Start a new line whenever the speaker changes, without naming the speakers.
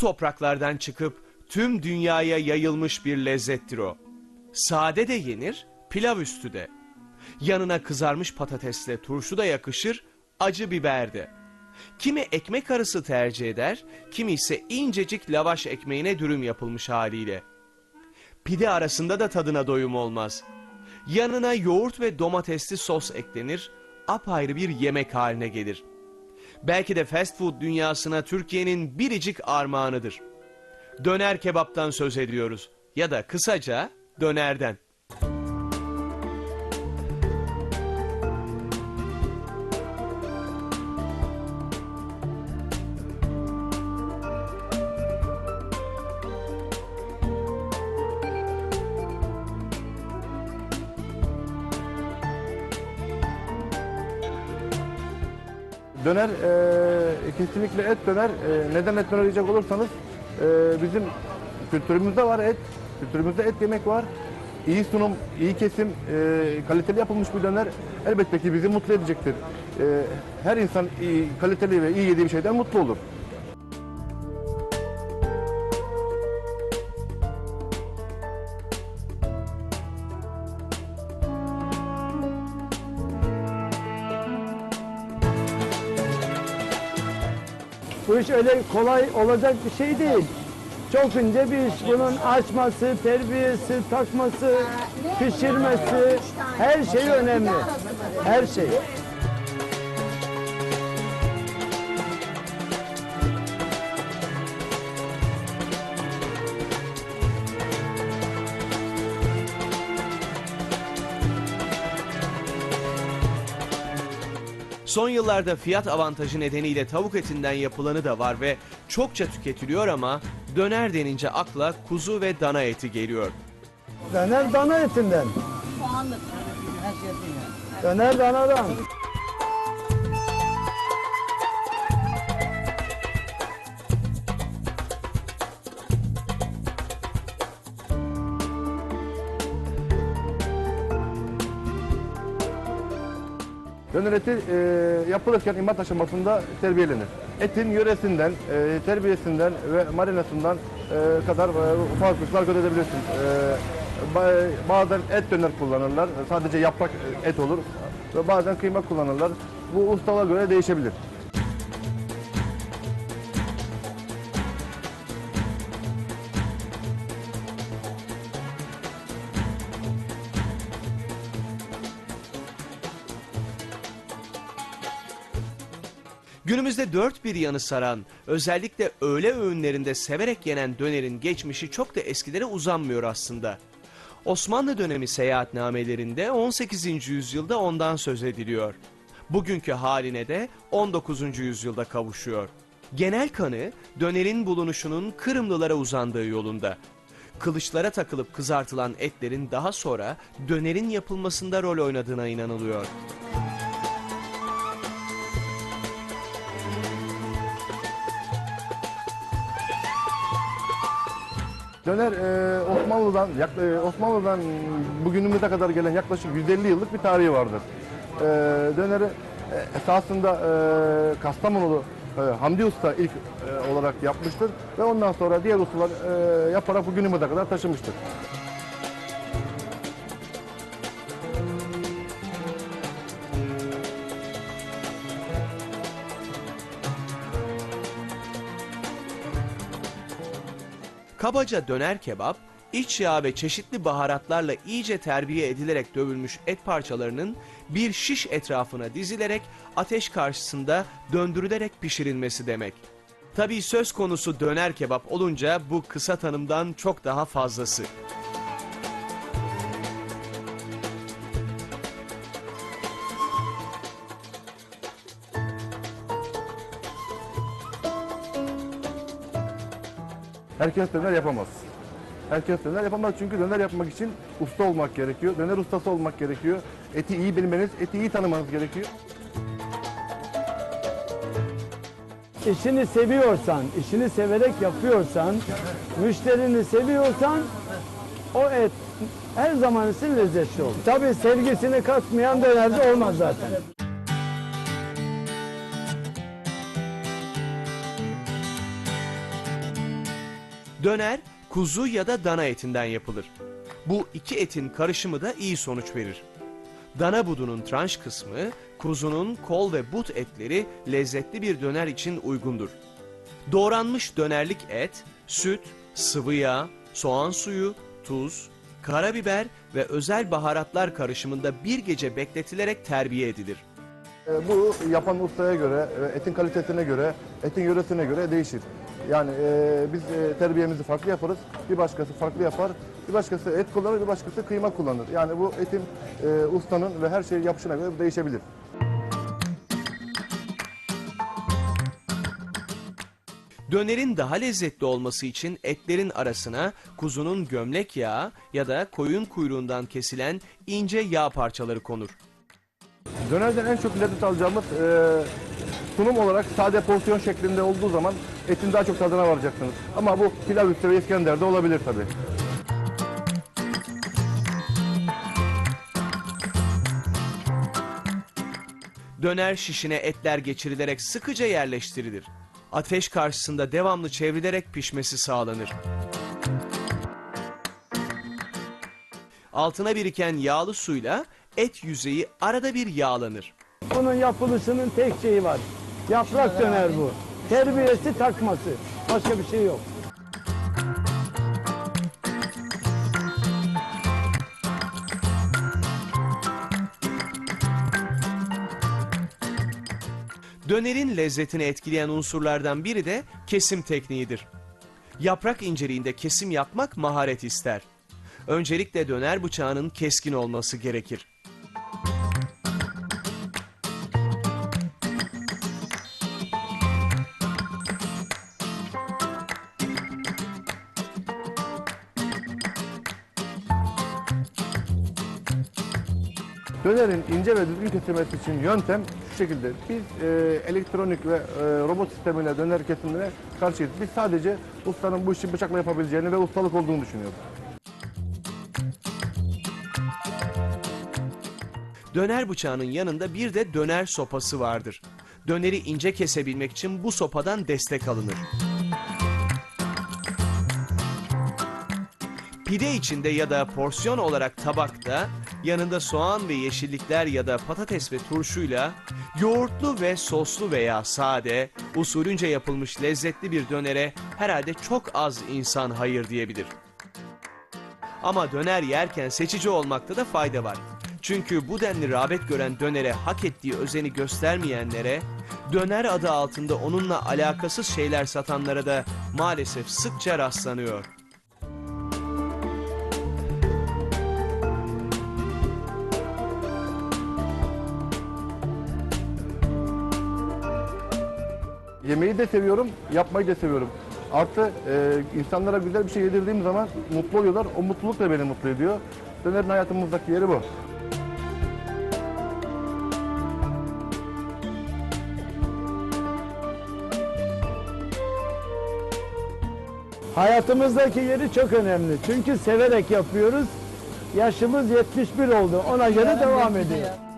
topraklardan çıkıp tüm dünyaya yayılmış bir lezzettir o. Sade de yenir, pilav üstü de. Yanına kızarmış patatesle turşu da yakışır, acı biber de. Kimi ekmek arası tercih eder, kimi ise incecik lavaş ekmeğine dürüm yapılmış haliyle. Pide arasında da tadına doyum olmaz. Yanına yoğurt ve domatesli sos eklenir, apayrı bir yemek haline gelir. Belki de fast food dünyasına Türkiye'nin biricik armağanıdır. Döner kebaptan söz ediyoruz ya da kısaca dönerden.
Döner e, kesinlikle et döner. E, neden et döner yiyecek olursanız e, bizim kültürümüzde var et. Kültürümüzde et yemek var. İyi sunum, iyi kesim, e, kaliteli yapılmış bir döner elbette ki bizi mutlu edecektir. E, her insan iyi, kaliteli ve iyi yediği bir şeyden mutlu olur.
Bu iş öyle kolay olacak bir şey değil. Çok ince bir iş. Bunun açması, terbiyesi, takması, pişirmesi, her şey önemli. Her şey.
Son yıllarda fiyat avantajı nedeniyle tavuk etinden yapılanı da var ve çokça tüketiliyor ama döner denince akla kuzu ve dana eti geliyor.
Döner dana etinden. Döner danadan.
Döner eti e, yapılırken imat aşamasında terbiyelenir. Etin yöresinden, e, terbiyesinden ve marinasından e, kadar e, ufak hususlar görebilirsiniz. E, ba- bazen et döner kullanırlar, sadece yaprak et olur ve bazen kıyma kullanırlar. Bu ustalığa göre değişebilir.
Günümüzde dört bir yanı saran, özellikle öğle öğünlerinde severek yenen dönerin geçmişi çok da eskilere uzanmıyor aslında. Osmanlı dönemi seyahatnamelerinde 18. yüzyılda ondan söz ediliyor. Bugünkü haline de 19. yüzyılda kavuşuyor. Genel kanı dönerin bulunuşunun Kırımlılara uzandığı yolunda. Kılıçlara takılıp kızartılan etlerin daha sonra dönerin yapılmasında rol oynadığına inanılıyor.
Döner e, Osmanlı'dan yak- e, Osmanlı'dan bugünümüze kadar gelen yaklaşık 150 yıllık bir tarihi vardır. E, döneri e, esasında e, Kastamonulu e, Hamdi Usta ilk e, olarak yapmıştır ve ondan sonra diğer ustalar e, yaparak bugünümüze kadar taşımıştır.
Kabaca döner kebap, iç yağ ve çeşitli baharatlarla iyice terbiye edilerek dövülmüş et parçalarının bir şiş etrafına dizilerek ateş karşısında döndürülerek pişirilmesi demek. Tabii söz konusu döner kebap olunca bu kısa tanımdan çok daha fazlası.
Herkes döner yapamaz. Herkes döner yapamaz çünkü döner yapmak için usta olmak gerekiyor. Döner ustası olmak gerekiyor. Eti iyi bilmeniz, eti iyi tanımanız gerekiyor.
İşini seviyorsan, işini severek yapıyorsan, müşterini seviyorsan o et her zaman için lezzetli olur. Tabii sevgisini katmayan dönerde olmaz zaten.
Döner kuzu ya da dana etinden yapılır. Bu iki etin karışımı da iyi sonuç verir. Dana budunun tranş kısmı, kuzunun kol ve but etleri lezzetli bir döner için uygundur. Doğranmış dönerlik et, süt, sıvı yağ, soğan suyu, tuz, karabiber ve özel baharatlar karışımında bir gece bekletilerek terbiye edilir.
E, Bu yapan ustaya göre, e, etin kalitesine göre, etin yöresine göre değişir. Yani e, biz e, terbiyemizi farklı yaparız, bir başkası farklı yapar, bir başkası et kullanır, bir başkası kıyma kullanır. Yani bu etin e, ustanın ve her şey yapışına göre değişebilir.
Dönerin daha lezzetli olması için etlerin arasına kuzunun gömlek yağı ya da koyun kuyruğundan kesilen ince yağ parçaları konur.
Dönerden en çok lezzet alacağımız e, sunum olarak sade porsiyon şeklinde olduğu zaman etin daha çok tadına varacaksınız. Ama bu pilav üstü ve İskender'de olabilir tabii.
Döner şişine etler geçirilerek sıkıca yerleştirilir. Ateş karşısında devamlı çevrilerek pişmesi sağlanır. Altına biriken yağlı suyla et yüzeyi arada bir yağlanır.
Bunun yapılışının tek şeyi var. Yaprak döner bu. Terbiyesi takması. Başka bir şey yok.
Dönerin lezzetini etkileyen unsurlardan biri de kesim tekniğidir. Yaprak inceliğinde kesim yapmak maharet ister. Öncelikle döner bıçağının keskin olması gerekir.
Dönerin ince ve düzgün kesilmesi için yöntem şu şekilde. Biz e, elektronik ve e, robot sistemiyle döner kesimine karşıyız. Biz sadece ustanın bu işi bıçakla yapabileceğini ve ustalık olduğunu düşünüyoruz.
Döner bıçağının yanında bir de döner sopası vardır. Döneri ince kesebilmek için bu sopadan destek alınır. Pide içinde ya da porsiyon olarak tabakta yanında soğan ve yeşillikler ya da patates ve turşuyla yoğurtlu ve soslu veya sade usulünce yapılmış lezzetli bir dönere herhalde çok az insan hayır diyebilir. Ama döner yerken seçici olmakta da fayda var. Çünkü bu denli rağbet gören dönere hak ettiği özeni göstermeyenlere, döner adı altında onunla alakasız şeyler satanlara da maalesef sıkça rastlanıyor.
Yemeği de seviyorum, yapmayı da seviyorum. Artı e, insanlara güzel bir şey yedirdiğim zaman mutlu oluyorlar. O mutluluk da beni mutlu ediyor. Dönerin hayatımızdaki yeri bu.
Hayatımızdaki yeri çok önemli. Çünkü severek yapıyoruz. Yaşımız 71 oldu. Ona göre devam ediyor.